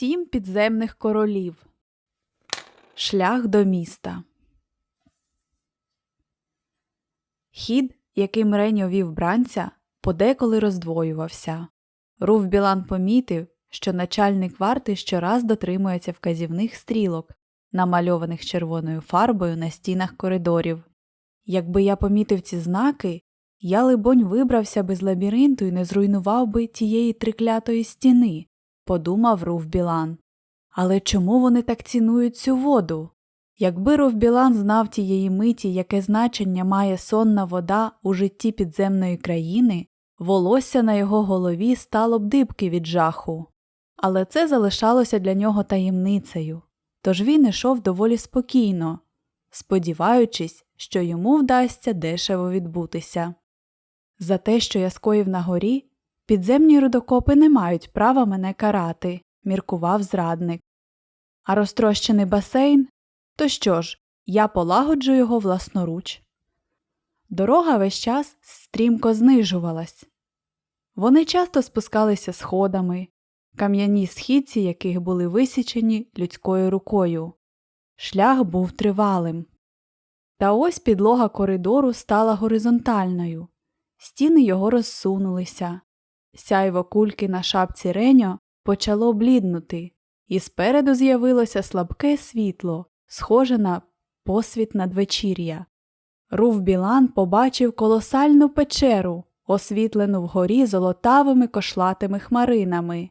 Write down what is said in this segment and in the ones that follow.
Сім підземних королів. Шлях до міста. Хід, яким Реньо вів бранця, подеколи роздвоювався. Руф Білан помітив, що начальник варти щораз дотримується вказівних стрілок, намальованих червоною фарбою на стінах коридорів. Якби я помітив ці знаки, я, либонь, вибрався би з лабіринту і не зруйнував би тієї триклятої стіни, подумав Руф Білан. Але чому вони так цінують цю воду? Якби Руф Білан знав тієї миті, яке значення має сонна вода у житті підземної країни, волосся на його голові стало б дибки від жаху. Але це залишалося для нього таємницею, тож він ішов доволі спокійно, сподіваючись, що йому вдасться дешево відбутися. За те, що я скоїв на горі, підземні рудокопи не мають права мене карати, міркував зрадник. А розтрощений басейн то що ж, я полагоджу його власноруч. Дорога весь час стрімко знижувалась. Вони часто спускалися сходами, кам'яні східці яких були висічені людською рукою. Шлях був тривалим. Та ось підлога коридору стала горизонтальною, стіни його розсунулися, сяйво кульки на шапці Реньо почало бліднути, і спереду з'явилося слабке світло, схоже на посвіт надвечір'я. Рув Білан побачив колосальну печеру, освітлену вгорі золотавими кошлатими хмаринами.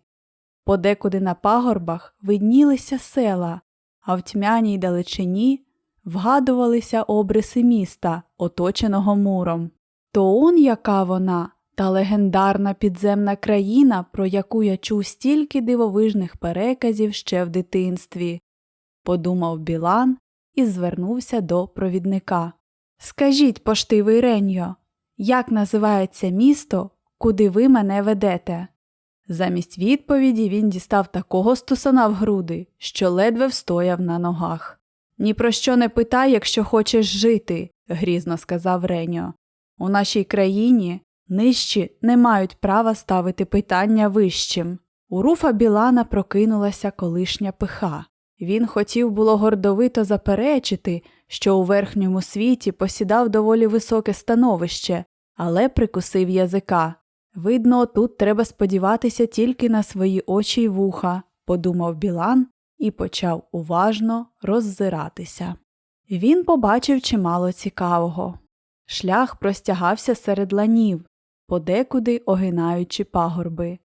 Подекуди на пагорбах виднілися села, а в тьмяній далечині вгадувалися обриси міста, оточеного муром. То он яка вона, та легендарна підземна країна, про яку я чув стільки дивовижних переказів ще в дитинстві, подумав Білан і звернувся до провідника. Скажіть, поштивий Реньо, як називається місто, куди ви мене ведете? Замість відповіді він дістав такого стусана в груди, що ледве встояв на ногах. Ні про що не питай, якщо хочеш жити, грізно сказав Реньо. У нашій країні нижчі не мають права ставити питання вищим. У руфа Білана прокинулася колишня пиха. Він хотів було гордовито заперечити, що у верхньому світі посідав доволі високе становище, але прикусив язика. Видно, тут треба сподіватися тільки на свої очі й вуха, подумав Білан і почав уважно роззиратися. Він побачив чимало цікавого. Шлях простягався серед ланів, подекуди огинаючи пагорби.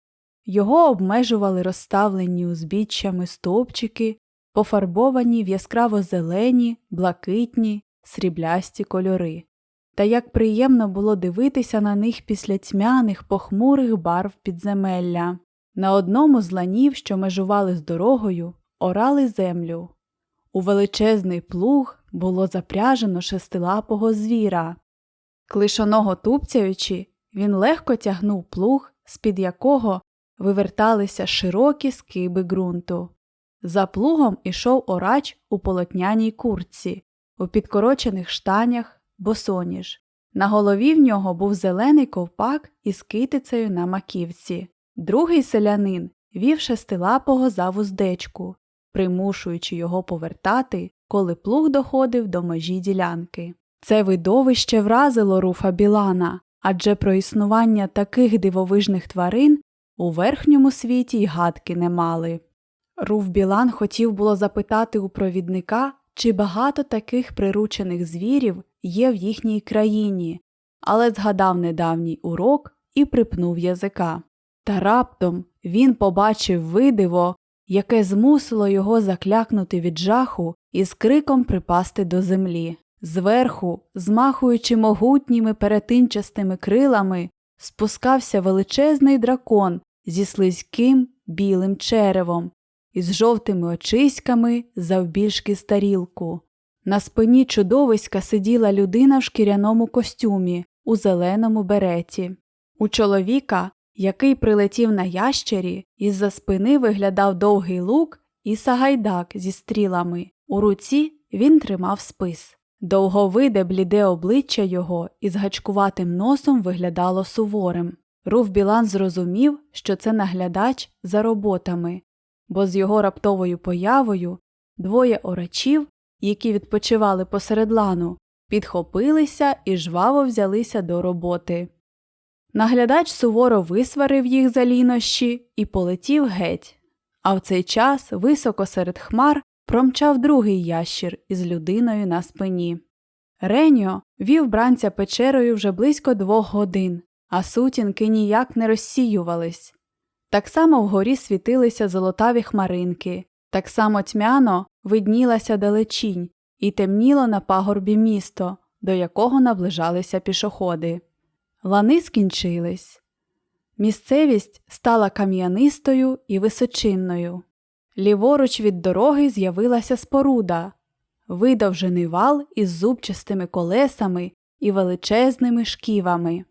Його обмежували розставлені узбіччями стовпчики, пофарбовані в яскраво зелені, блакитні, сріблясті кольори. Та як приємно було дивитися на них після тьмяних, похмурих барв підземелля. На одному з ланів, що межували з дорогою, орали землю. У величезний плуг було запряжено шестилапого звіра. Клишоного тупцяючи, він легко тягнув плуг, з-під якого виверталися широкі скиби ґрунту. За плугом ішоворач у полотняній куртці, у підкорочених штанях, босоніж. На голові в нього був зелений ковпак із китицею на маківці. Другий селянин вів шестилапого за вуздечку, примушуючи його повертати, коли плуг доходив до межі ділянки. Це видовище вразило руфа Білана, адже про існування таких дивовижних тварин у верхньому світі й гадки не мали. Руф Білан хотів було запитати у провідника, чи багато таких приручених звірів є в їхній країні, але згадав недавній урок і припнув язика. Та раптом він побачив видиво, яке змусило його заклякнути від жаху і з криком припасти до землі. Зверху, змахуючи могутніми перетинчастими крилами, спускався величезний дракон зі слизьким білим черевом, із жовтими очиськами завбільшки старілку. На спині чудовиська сиділа людина в шкіряному костюмі у зеленому береті. У чоловіка, який прилетів на ящері, із за спини виглядав довгий лук і сагайдак зі стрілами. У руці він тримав спис. Довговиде бліде обличчя його із гачкуватим носом виглядало суворим. Руф Білан зрозумів, що це наглядач за роботами. бо з його раптовою появою двоє орачів, які відпочивали посеред лану, підхопилися і жваво взялися до роботи. Наглядач суворо висварив їх за лінощі і полетів геть. А в цей час високо серед хмар промчав другий ящір із людиною на спині. Реньо вів бранця печерою вже близько двох годин, а сутінки ніяк не розсіювались. Так само вгорі світилися золотаві хмаринки, так само тьмяно виднілася далечінь і темніло на пагорбі місто, до якого наближалися пішоходи. Лани скінчились. Місцевість стала кам'янистою і височинною. Ліворуч від дороги з'явилася споруда, видовжений вал із зубчастими колесами і величезними шківами.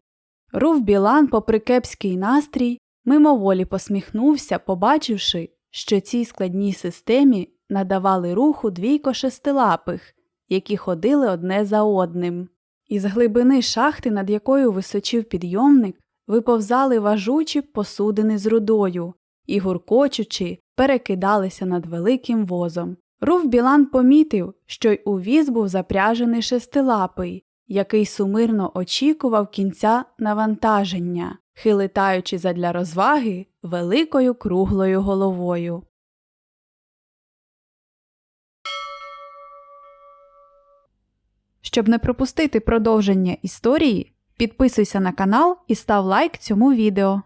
Рув Білан, попри кепський настрій, мимоволі посміхнувся, побачивши, що цій складній системі надавали руху двійко шестилапих, які ходили одне за одним. Із глибини шахти, над якою височив підйомник, виповзали важучі посудини з рудою і, гуркочучи, перекидалися над великим возом. Руф Білан помітив, що й у віз був запряжений шестилапий, який сумирно очікував кінця навантаження, хилитаючи задля розваги великою круглою головою. Щоб не пропустити продовження історії, підписуйся на канал і став лайк цьому відео.